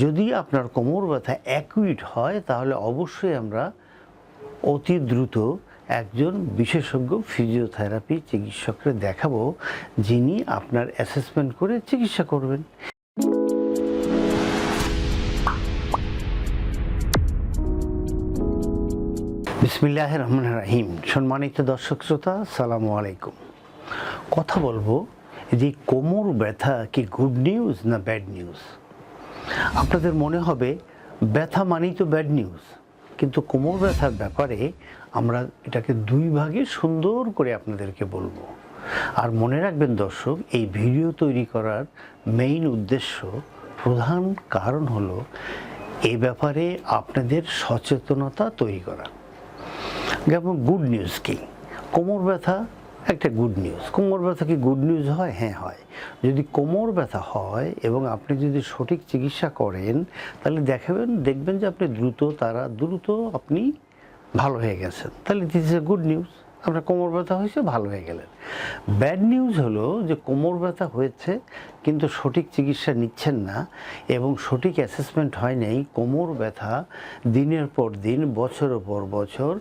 যদি আপনার কোমর ব্যথা অ্যাকুইট হয়, তাহলে অবশ্যই আমরা অতি দ্রুত একজন বিশেষজ্ঞ ফিজিওথেরাপি চিকিৎসককে দেখাবো, যিনি আপনার অ্যাসেসমেন্ট করে চিকিৎসা করবেন। বিসমিল্লাহ রহমান রাহিম। সম্মানিত দর্শক শ্রোতা সালামু আলাইকুম। কথা বলব যে কোমর ব্যথা কি গুড নিউজ না ব্যাড নিউজ আপনাদের মনে হবে ব্যথা মানেই তো ব্যাড নিউজ কিন্তু কোমর ব্যথার ব্যাপারে আমরা এটাকে দুই ভাগে সুন্দর করে আপনাদেরকে বলব। আর মনে রাখবেন দর্শক, এই ভিডিও তৈরি করার মেইন উদ্দেশ্য, প্রধান কারণ হলো এই ব্যাপারে আপনাদের সচেতনতা তৈরি করা। যেমন গুড নিউজ কি? কোমর ব্যথা একটা গুড নিউজ কোমর ব্যথা কি গুড নিউজ হয়? হ্যাঁ হয়। যদি কোমর ব্যথা হয় এবং আপনি যদি সঠিক চিকিৎসা করেন, তাহলে দেখাবেন, দেখবেন যে আপনি দ্রুত তারা, দ্রুত আপনি ভালো হয়ে গেছেন। তাহলে দিস এ গুড নিউজ আপনার কোমর ব্যথা হয়েছে, ভালো হয়ে গেলেন। ব্যাড নিউজ হলো যে কোমর ব্যথা হয়েছে, কিন্তু সঠিক চিকিৎসা নিচ্ছেন না এবং সঠিক অ্যাসেসমেন্ট হয় নাই। কোমর ব্যথা দিনের পর দিন, বছরের পর বছর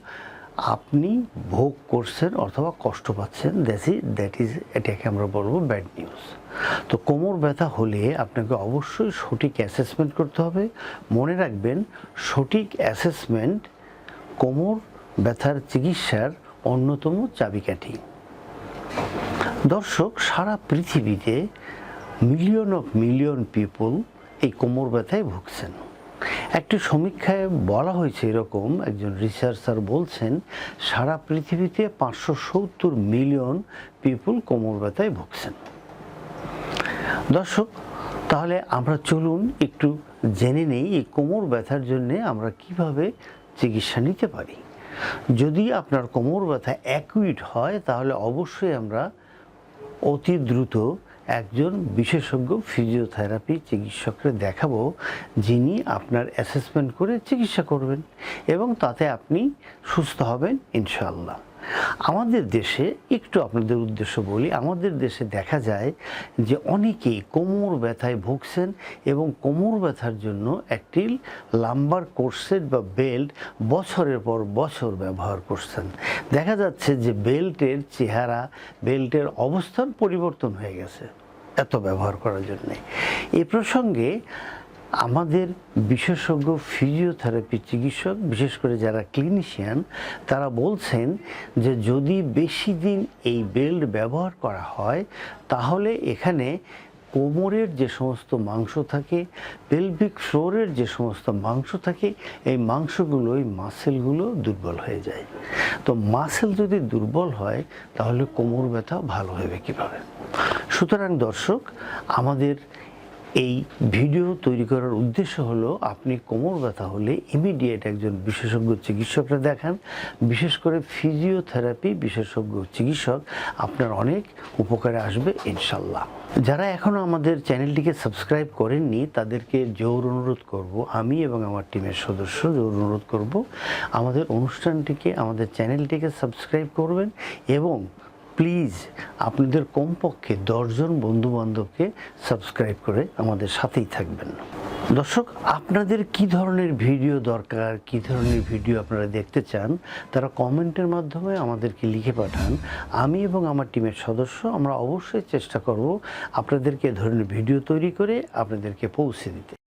আপনি ভোগ করছেন অথবা কষ্ট পাচ্ছেন দ্যাট ইজ দ্যাট ইজ এটাকে আমরা বলব ব্যাড নিউজ তো কোমর ব্যথা হলে আপনাকে অবশ্যই সঠিক অ্যাসেসমেন্ট করতে হবে। মনে রাখবেন, সঠিক অ্যাসেসমেন্ট কোমর ব্যথার চিকিৎসার অন্যতম চাবিকাঠি। দর্শক, সারা পৃথিবীতে মিলিয়ন অফ মিলিয়ন পিপল এই কোমর ব্যথায় ভুগছেন। একটি সমীক্ষায় বলা হয়েছে এরকম, একজন রিসার্চার বলছেন, সারা পৃথিবীতে পাঁচশো সত্তর মিলিয়ন পিপল কোমর ব্যথায় ভুগছেন। দর্শক, তাহলে আমরা চলুন একটু জেনে নেই এই কোমর ব্যথার জন্যে আমরা কীভাবে চিকিৎসা নিতে পারি। যদি আপনার কোমর ব্যথা অ্যাকুইট হয়, তাহলে অবশ্যই আমরা অতি দ্রুত একজন বিশেষজ্ঞ ফিজিওথেরাপি চিকিৎসককে দেখাবো যিনি আপনার অ্যাসেসমেন্ট করে চিকিৎসা করবেন এবং তাতে আপনি সুস্থ হবেন, ইনশাআল্লাহ। আমাদের দেশে, একটু আপনাদের উদ্দেশ্য বলি, আমাদের দেশে দেখা যায় যে অনেকেই কোমর ব্যথায় ভুগছেন এবং কোমর ব্যথার জন্য একটি লাম্বার কোর্সেট বা বেল্ট বছরের পর বছর ব্যবহার করছেন। দেখা যাচ্ছে যে বেল্টের চেহারা, বেল্টের অবস্থান পরিবর্তন হয়ে গেছে এত ব্যবহার করার জন্যে। এ প্রসঙ্গে আমাদের বিশেষজ্ঞ ফিজিওথেরাপি চিকিৎসক, বিশেষ করে যারা ক্লিনিশিয়ান তারা বলছেন যে যদি বেশি দিন এই বেল্ট ব্যবহার করা হয়, তাহলে এখানে কোমরের যে সমস্ত মাংস থাকে পেলভিক ফ্লোরের যে সমস্ত মাংস থাকে, এই মাংসগুলো, এই মাসেলগুলো দুর্বল হয়ে যায়। তো মাসেল যদি দুর্বল হয়, তাহলে কোমর ব্যথা ভালো হবে কীভাবে? সুতরাং দর্শক, আমাদের এই ভিডিও তৈরি করার উদ্দেশ্য হলো আপনি কোমর ব্যথা হলে ইমিডিয়েট একজন বিশেষজ্ঞ চিকিৎসকরা দেখান। বিশেষ করে ফিজিওথেরাপি বিশেষজ্ঞ চিকিৎসক আপনার অনেক উপকারে আসবে ইনশাল্লাহ। যারা এখনও আমাদের চ্যানেলটিকে সাবস্ক্রাইব করেননি, তাদেরকে জোর অনুরোধ করব, আমি এবং আমার টিমের সদস্য জোর অনুরোধ করব, আমাদের অনুষ্ঠানটিকে, আমাদের চ্যানেলটিকে সাবস্ক্রাইব করবেন এবং প্লিজ আপনাদের কমপক্ষে দশজন বন্ধু বান্ধবকে সাবস্ক্রাইব করে আমাদের সাথেই থাকবেন। দর্শক, আপনাদের কি ধরনের ভিডিও দরকার? কি ধরনের ভিডিও আপনারা দেখতে চান? তারা কমেন্টের মাধ্যমে আমাদেরকে লিখে পাঠান। আমি এবং আমার টিমের সদস্য, আমরা অবশ্যই চেষ্টা করব আপনাদেরকে ধরনের ভিডিও তৈরি করে আপনাদেরকে পৌঁছে দিতে।